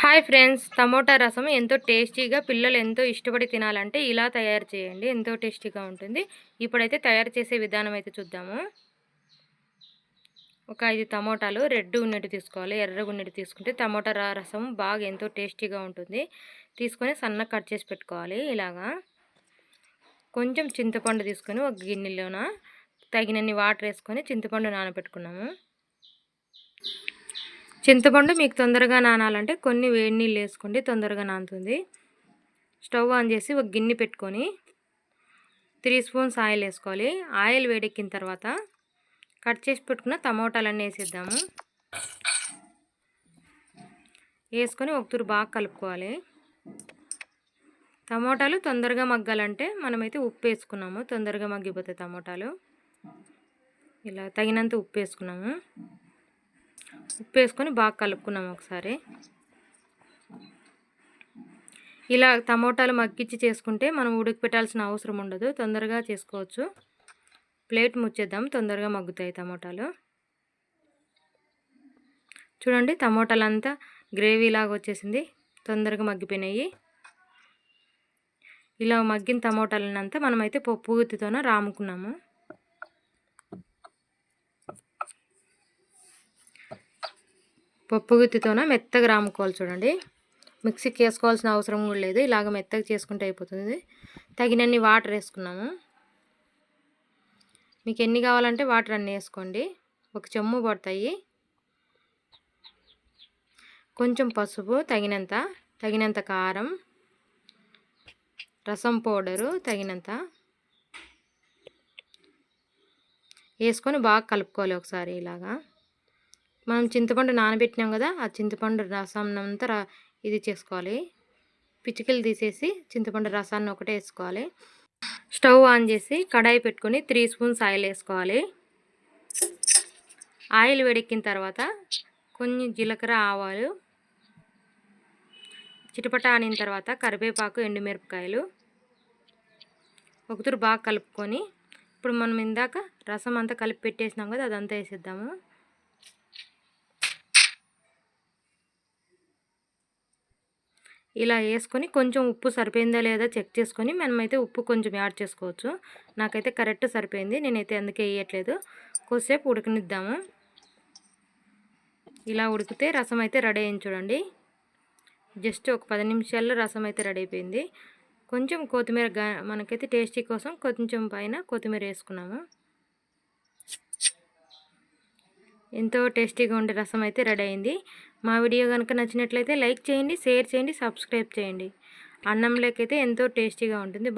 Hi friends tomato రసం ఎంతో టేస్టీగా పిల్లలు ఎంతో ఇష్టపడి తినాలంటే ఇలా తయారు చేయండి. ఎంతో టేస్టీగా ఉంటుంది. ఇప్పుడైతే తయారు చేసే విధానం అయితే చూద్దాము. ఒక ఐదు టమోటాలు రెడ్ ఉన్నట్టు తీసుకోవాలి. ఎర్ర ఉన్నట్టు తీసుకుంటే టమోటా రసం బాగా ఎంతో టేస్టీగా ఉంటుంది. తీసుకొని సన్న కట్ చేసి పెట్టుకోవాలి. ఇలాగా కొంచెం చింతపండు తీసుకొని ఒక గిన్నెలోన తగినన్ని వాటర్ వేసుకొని చింతపండు నానబెట్టుకున్నాము. చింతపండు మీకు తొందరగా నానాలంటే కొన్ని వేడి నీళ్ళు వేసుకోండి తొందరగా నానుతుంది. స్టవ్ ఆన్ చేసి ఒక గిన్నె పెట్టుకొని త్రీ స్పూన్స్ ఆయిల్ వేసుకోవాలి. ఆయిల్ వేడెక్కిన తర్వాత కట్ చేసి పెట్టుకున్న టమోటాలన్నీ వేసేద్దాము. వేసుకొని ఒకతూరు బాగా కలుపుకోవాలి. టమోటాలు తొందరగా మగ్గాలంటే మనమైతే ఉప్పు వేసుకున్నాము తొందరగా మగ్గిపోతాయి టమోటాలు. ఇలా తగినంత ఉప్పు వేసుకున్నాము. ఉప్పు వేసుకొని బాగా కలుపుకున్నాం ఒకసారి. ఇలా టమోటాలు మగ్గిచ్చి చేసుకుంటే మనం ఉడికి పెట్టాల్సిన అవసరం ఉండదు తొందరగా చేసుకోవచ్చు. ప్లేట్ ముచ్చేద్దాం తొందరగా మగ్గుతాయి టమోటాలు. చూడండి టమోటాలు అంతా గ్రేవీ లాగా వచ్చేసింది తొందరగా మగ్గిపోయినాయి. ఇలా మగ్గిన టమోటాలనంతా మనమైతే పప్పు గుత్తితోనే రాముకున్నాము. పప్పు గుత్తితోన మెత్తగా రాముకోవాలి చూడండి. మిక్సీకి వేసుకోవాల్సిన అవసరం కూడా లేదు. ఇలాగ మెత్తగా చేసుకుంటే అయిపోతుంది. తగినన్ని వాటర్ వేసుకున్నాము. మీకు ఎన్ని కావాలంటే వాటర్ అన్నీ వేసుకోండి. ఒక చెమ్ము పడతాయి. కొంచెం పసుపు తగినంత తగినంత కారం రసం పౌడరు తగినంత. వేసుకొని బాగా కలుపుకోవాలి ఒకసారి ఇలాగా. మనం చింతపండు నానబెట్టినాం కదా ఆ చింతపండు రసం అంతా ఇది చేసుకోవాలి. పిచికలు తీసేసి చింతపండు రసాన్ని ఒకటే వేసుకోవాలి. స్టవ్ ఆన్ చేసి కడాయి పెట్టుకొని త్రీ స్పూన్స్ ఆయిల్ వేసుకోవాలి. ఆయిల్ వేడెక్కిన తర్వాత కొన్ని జీలకర్ర ఆవాలు చిటపట ఆనిన తర్వాత కరివేపాకు ఎండుమిరపకాయలు ఒకతురు బాగా కలుపుకొని ఇప్పుడు మనం ఇందాక రసం అంతా కలిపి పెట్టేసినాం కదా అదంతా వేసేద్దాము. ఇలా వేసుకొని కొంచెం ఉప్పు సరిపోయిందా లేదా చెక్ చేసుకొని మనమైతే ఉప్పు కొంచెం యాడ్ చేసుకోవచ్చు. నాకైతే కరెక్ట్ సరిపోయింది. నేనైతే అందుకే వేయట్లేదు. కొద్దిసేపు ఉడకనిద్దాము. ఇలా ఉడికితే రసం అయితే రెడీ అయింది చూడండి. జస్ట్ ఒక పది నిమిషాల్లో రసం అయితే రెడీ అయిపోయింది. కొంచెం కొత్తిమీర మనకైతే టేస్టీ కోసం కొంచెం పైన కొత్తిమీర వేసుకున్నాము. ఎంతో టేస్టీగా ఉండే రసం అయితే రెడీ అయింది. మా వీడియో కనుక నచ్చినట్లయితే లైక్ చేయండి షేర్ చేయండి సబ్స్క్రైబ్ చేయండి. అన్నంలోకైతే ఎంతో టేస్టీగా ఉంటుంది.